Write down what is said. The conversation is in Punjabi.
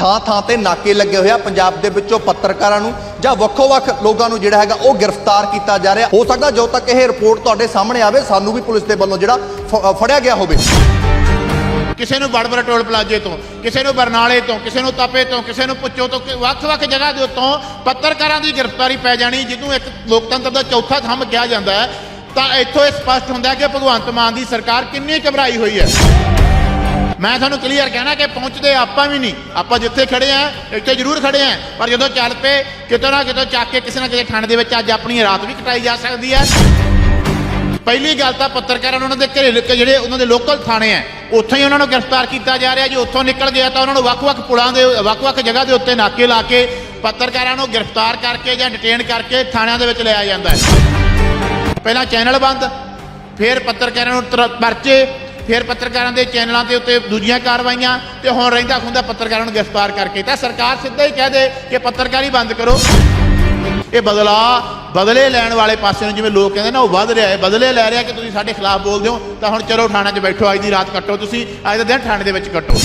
ਥਾਂ ਥਾਂ ਤੇ ਨਾਕੇ ਲੱਗੇ ਹੋਏ ਆ ਪੰਜਾਬ ਦੇ ਵਿੱਚੋਂ ਪੱਤਰਕਾਰਾਂ ਨੂੰ ਜਾਂ ਵੱਖੋ-ਵੱਖ ਲੋਕਾਂ ਨੂੰ ਜਿਹੜਾ ਹੈਗਾ ਉਹ ਗ੍ਰਿਫਤਾਰ ਕੀਤਾ ਜਾ ਰਿਹਾ। ਹੋ ਸਕਦਾ ਜਦੋਂ ਤੱਕ ਇਹ ਰਿਪੋਰਟ ਤੁਹਾਡੇ ਸਾਹਮਣੇ ਆਵੇ, ਸਾਨੂੰ ਵੀ ਪੁਲਿਸ ਦੇ ਵੱਲੋਂ ਜਿਹੜਾ ਫ- ਫੜਿਆ ਗਿਆ ਹੋਵੇ। ਕਿਸੇ ਨੂੰ ਬੜਬੜ ਟੋਲ ਪਲਾਜੇ ਤੋਂ, ਕਿਸੇ ਨੂੰ ਬਰਨਾਲੇ ਤੋਂ, ਕਿਸੇ ਨੂੰ ਤਪੇ ਤੋਂ, ਕਿਸੇ ਨੂੰ ਪੁੱਚੋ ਤੋਂ ਵੱਖ-ਵੱਖ ਜਗ੍ਹਾ ਦੇ ਉੱਤੋਂ ਪੱਤਰਕਾਰਾਂ ਦੀ ਗ੍ਰਿਫਤਾਰੀ ਪੈ ਜਾਣੀ, ਜਿਹਨੂੰ ਇੱਕ ਲੋਕਤੰਤਰ ਦਾ ਚੌਥਾ ਥੰਮ ਕਿਹਾ ਜਾਂਦਾ ਹੈ। ਤਾਂ ਇੱਥੋਂ ਇਹ ਸਪਸ਼ਟ ਹੁੰਦਾ ਹੈ ਕਿ ਭਗਵੰਤ ਮਾਨ ਦੀ ਸਰਕਾਰ ਕਿੰਨੀ ਘਬਰਾਈ ਹੋਈ ਹੈ। ਮੈਂ ਤੁਹਾਨੂੰ ਕਲੀਅਰ ਕਹਿਣਾ ਕਿ ਪਹੁੰਚਦੇ ਆਪਾਂ ਵੀ ਨਹੀਂ। ਆਪਾਂ ਜਿੱਥੇ ਖੜੇ ਆ, ਇੱਥੇ ਜ਼ਰੂਰ ਖੜੇ ਆ। ਪਰ ਜਦੋਂ ਚੱਲ ਪਏ, ਕਿਤੋਂ ਨਾ ਕਿਤੋਂ ਚੱਕ ਕੇ ਕਿਸੇ ਨਾ ਕਿਸੇ ਠੰਡ ਦੇ ਵਿੱਚ ਅੱਜ ਆਪਣੀ ਰਾਤ ਵੀ ਕਟਾਈ ਜਾ ਸਕਦੀ ਹੈ ਪਹਿਲੀ ਗੱਲ ਤਾਂ ਪੱਤਰਕਾਰਾਂ ਨੂੰ ਉਹਨਾਂ ਦੇ ਘਰੇਲੂ ਜਿਹੜੇ ਉਹਨਾਂ ਦੇ ਲੋਕਲ ਥਾਣੇ ਆ, ਉੱਥੋਂ ਹੀ ਉਹਨਾਂ ਨੂੰ ਗ੍ਰਿਫਤਾਰ ਕੀਤਾ ਜਾ ਰਿਹਾ। ਜੇ ਉੱਥੋਂ ਨਿਕਲ ਗਿਆ ਤਾਂ ਉਹਨਾਂ ਨੂੰ ਵੱਖ-ਵੱਖ ਪੁਲਾਂ ਦੇ, ਵੱਖ-ਵੱਖ ਜਗ੍ਹਾ ਦੇ ਉੱਤੇ ਨਾਕੇ ਲਾ ਕੇ ਪੱਤਰਕਾਰਾਂ ਨੂੰ ਗ੍ਰਿਫਤਾਰ ਕਰਕੇ ਜਾਂ ਡਿਟੇਨ ਕਰਕੇ ਥਾਣਿਆਂ ਦੇ ਵਿੱਚ ਲਿਆ ਜਾਂਦਾ ਹੈ। ਪਹਿਲਾਂ ਚੈਨਲ ਬੰਦ, ਫਿਰ ਪੱਤਰਕਾਰਾਂ ਨੂੰ ਤਰ- ਪਰਚੇ ਫਿਰ ਪੱਤਰਕਾਰਾਂ ਦੇ ਚੈਨਲਾਂ ਦੇ ਉੱਤੇ ਦੂਜੀਆਂ ਕਾਰਵਾਈਆਂ ਤੇ ਹੁਣ ਰਹਿੰਦਾ ਖੁੰਦਾ ਪੱਤਰਕਾਰਾਂ ਨੂੰ ਗ੍ਰਿਫਤਾਰ ਕਰਕੇ। ਤਾਂ ਸਰਕਾਰ ਸਿੱਧਾ ਹੀ ਕਹਿ ਦੇ ਕਿ ਪੱਤਰਕਾਰੀ ਬੰਦ ਕਰੋ। ਇਹ ਬਦਲਾ ਬਦਲੇ ਲੈਣ ਵਾਲੇ ਪਾਸੇ ਨੂੰ ਜਿਵੇਂ ਲੋਕ ਕਹਿੰਦੇ ਨਾ, ਉਹ ਵੱਧ ਰਿਹਾ ਹੈ। ਬਦਲੇ ਲੈ ਰਿਹਾ ਕਿ ਤੁਸੀਂ ਸਾਡੇ ਖਿਲਾਫ ਬੋਲਦੇ ਹੋ, ਤਾਂ ਹੁਣ ਚਲੋ ਥਾਣੇ 'ਚ ਬੈਠੋ, ਅੱਜ ਦੀ ਰਾਤ ਕੱਟੋ ਤੁਸੀਂ, ਅੱਜ ਦਾ ਦਿਨ ਥਾਣੇ ਦੇ ਵਿੱਚ ਕੱਟੋ।